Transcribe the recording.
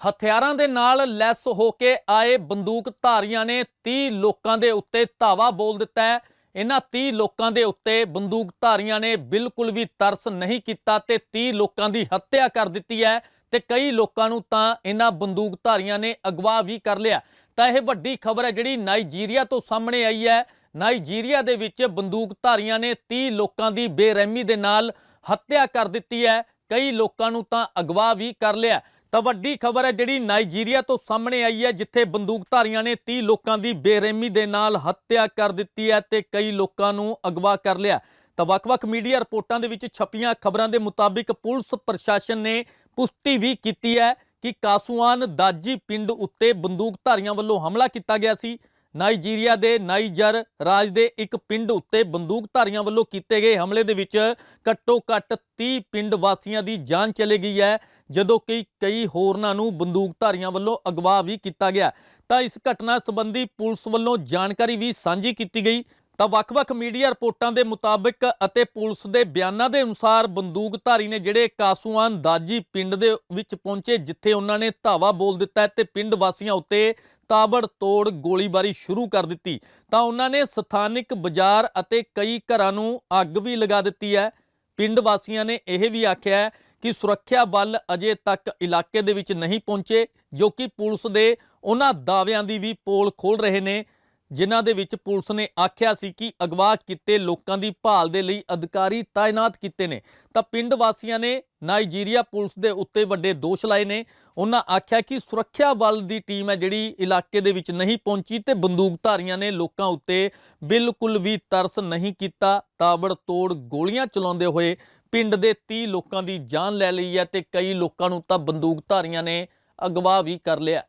ਹਥਿਆਰਾਂ ਦੇ ਨਾਲ ਲੈਸ ਹੋ ਕੇ ਆਏ ਬੰਦੂਕਧਾਰੀਆਂ ਨੇ 30 ਲੋਕਾਂ ਦੇ ਉੱਤੇ ਧਾਵਾ ਬੋਲ ਦਿੱਤਾ ਹੈ। ਇਹਨਾਂ 30 ਲੋਕਾਂ ਦੇ ਉੱਤੇ ਬੰਦੂਕਧਾਰੀਆਂ ਨੇ ਬਿਲਕੁਲ ਵੀ ਤਰਸ ਨਹੀਂ ਕੀਤਾ ਤੇ 30 ਲੋਕਾਂ ਦੀ ਹੱਤਿਆ ਕਰ ਦਿੱਤੀ ਹੈ ਤੇ ਕਈ ਲੋਕਾਂ ਨੂੰ ਤਾਂ ਇਹਨਾਂ ਬੰਦੂਕਧਾਰੀਆਂ ਨੇ ਅਗਵਾ ਵੀ ਕਰ ਲਿਆ। ਤਾਂ ਇਹ ਵੱਡੀ ਖਬਰ ਹੈ ਜਿਹੜੀ ਨਾਈਜੀਰੀਆ ਤੋਂ ਸਾਹਮਣੇ ਆਈ ਹੈ। ਨਾਈਜੀਰੀਆ ਦੇ ਵਿੱਚ ਬੰਦੂਕਧਾਰੀਆਂ ਨੇ 30 ਲੋਕਾਂ ਦੀ ਬੇਰਹਿਮੀ ਦੇ ਨਾਲ ਹੱਤਿਆ ਕਰ ਦਿੱਤੀ ਹੈ। ਕਈ ਲੋਕਾਂ ਨੂੰ ਤਾਂ ਅਗਵਾ ਵੀ ਕਰ ਲਿਆ। ਤਾਂ ਵੱਡੀ ਖਬਰ ਹੈ ਜਿਹੜੀ ਨਾਈਜੀਰੀਆ ਤੋਂ ਸਾਹਮਣੇ ਆਈ ਹੈ, ਜਿੱਥੇ ਬੰਦੂਕਧਾਰੀਆਂ ਨੇ 30 ਲੋਕਾਂ ਦੀ ਬੇਰਹਿਮੀ ਦੇ ਨਾਲ ਹੱਤਿਆ ਕਰ ਦਿੱਤੀ ਹੈ ਤੇ ਕਈ ਲੋਕਾਂ ਨੂੰ ਅਗਵਾ ਕਰ ਲਿਆ। ਤਾਂ ਵੱਖ-ਵੱਖ ਮੀਡੀਆ ਰਿਪੋਰਟਾਂ ਦੇ ਵਿੱਚ ਛਪੀਆਂ ਖਬਰਾਂ ਦੇ ਮੁਤਾਬਿਕ ਪੁਲਿਸ ਪ੍ਰਸ਼ਾਸਨ ਨੇ ਪੁਸ਼ਟੀ ਵੀ ਕੀਤੀ ਹੈ ਕਿ ਕਾਸੂਆਨ ਦਾਜੀ ਪਿੰਡ ਉੱਤੇ ਬੰਦੂਕਧਾਰੀਆਂ ਵੱਲੋਂ ਹਮਲਾ ਕੀਤਾ ਗਿਆ ਸੀ। ਨਾਈਜੀਰੀਆ ਦੇ ਨਾਈਜਰ ਰਾਜ ਦੇ ਇੱਕ ਪਿੰਡ ਉੱਤੇ ਬੰਦੂਕਧਾਰੀਆਂ ਵੱਲੋਂ ਕੀਤੇ ਗਏ ਹਮਲੇ ਦੇ ਵਿੱਚ ਘੱਟੋ ਘੱਟ 30 ਪਿੰਡ ਵਾਸੀਆਂ ਦੀ ਜਾਨ ਚਲੀ ਗਈ ਹੈ, ਜਦੋਂ ਕਿ ਕਈ ਹੋਰਨਾਂ ਨੂੰ ਬੰਦੂਕਧਾਰੀਆਂ ਵੱਲੋਂ ਅਗਵਾ ਵੀ ਕੀਤਾ ਗਿਆ। ਤਾਂ ਇਸ ਘਟਨਾ ਸੰਬੰਧੀ ਪੁਲਿਸ ਵੱਲੋਂ ਜਾਣਕਾਰੀ ਵੀ ਸਾਂਝੀ ਕੀਤੀ ਗਈ। ਤਾਂ ਵੱਖ-ਵੱਖ ਮੀਡੀਆ ਰਿਪੋਰਟਾਂ ਦੇ ਮੁਤਾਬਕ ਅਤੇ ਪੁਲਿਸ ਦੇ ਬਿਆਨਾਂ ਦੇ ਅਨੁਸਾਰ ਬੰਦੂਕਧਾਰੀ ਨੇ ਜਿਹੜੇ ਕਾਸੂਆਨ ਦਾਜੀ ਪਿੰਡ ਦੇ ਵਿੱਚ ਪਹੁੰਚੇ ਜਿੱਥੇ ਉਹਨਾਂ ਨੇ ਧਾਵਾ ਬੋਲ ਦਿੱਤਾ ਹੈ ਤੇ ਪਿੰਡ ਵਾਸੀਆਂ ਉੱਤੇ ਤਾਬੜ ਤੋੜ ਗੋਲੀਬਾਰੀ ਸ਼ੁਰੂ ਕਰ ਦਿੱਤੀ। ਤਾਂ ਉਹਨਾਂ ਨੇ ਸਥਾਨਕ ਬਾਜ਼ਾਰ ਅਤੇ ਕਈ ਘਰਾਂ ਨੂੰ ਅੱਗ ਵੀ ਲਗਾ ਦਿੱਤੀ ਹੈ। ਪਿੰਡ ਵਾਸੀਆਂ ਨੇ ਇਹ ਵੀ ਆਖਿਆ ਕਿ ਸੁਰੱਖਿਆ ਬਲ ਅਜੇ ਤੱਕ ਇਲਾਕੇ ਦੇ ਵਿੱਚ ਨਹੀਂ ਪਹੁੰਚੇ, ਜੋ ਕਿ ਪੁਲਿਸ ਦੇ ਉਹਨਾਂ ਦਾਅਵਿਆਂ ਦੀ ਵੀ ਪੋਲ ਖੋਲ ਰਹੇ ਨੇ। ਜਿਨ੍ਹਾਂ ਦੇ ਵਿੱਚ ਪੁਲਿਸ ਨੇ ਆਖਿਆ ਸੀ ਕਿ ਅਗਵਾ ਕੀਤੇ ਲੋਕਾਂ ਦੀ ਭਾਲ ਦੇ ਲਈ ਅਧਿਕਾਰੀ ਤਾਇਨਾਤ ਕੀਤੇ ਨੇ। ਤਾਂ ਪਿੰਡ ਵਾਸੀਆਂ ਨੇ ਨਾਈਜੀਰੀਆ ਪੁਲਿਸ ਦੇ ਉੱਤੇ ਵੱਡੇ ਦੋਸ਼ ਲਾਏ ਨੇ। ਉਹਨਾਂ ਆਖਿਆ ਕਿ ਸੁਰੱਖਿਆ ਬਲ ਦੀ ਟੀਮ ਹੈ ਜਿਹੜੀ ਇਲਾਕੇ ਦੇ ਵਿੱਚ ਨਹੀਂ ਪਹੁੰਚੀ ਤੇ ਬੰਦੂਕਧਾਰੀਆਂ ਨੇ ਲੋਕਾਂ ਉੱਤੇ ਬਿਲਕੁਲ ਵੀ ਤਰਸ ਨਹੀਂ ਕੀਤਾ। ਤਾਬੜ ਤੋੜ ਗੋਲੀਆਂ ਚਲਾਉਂਦੇ ਹੋਏ ਪਿੰਡ ਦੇ 30 ਲੋਕਾਂ ਦੀ ਜਾਨ ਲੈ ਲਈ ਹੈ ਤੇ ਕਈ ਲੋਕਾਂ ਨੂੰ ਤਾਂ ਬੰਦੂਕਧਾਰੀਆਂ ਨੇ ਅਗਵਾ ਵੀ ਕਰ ਲਿਆ।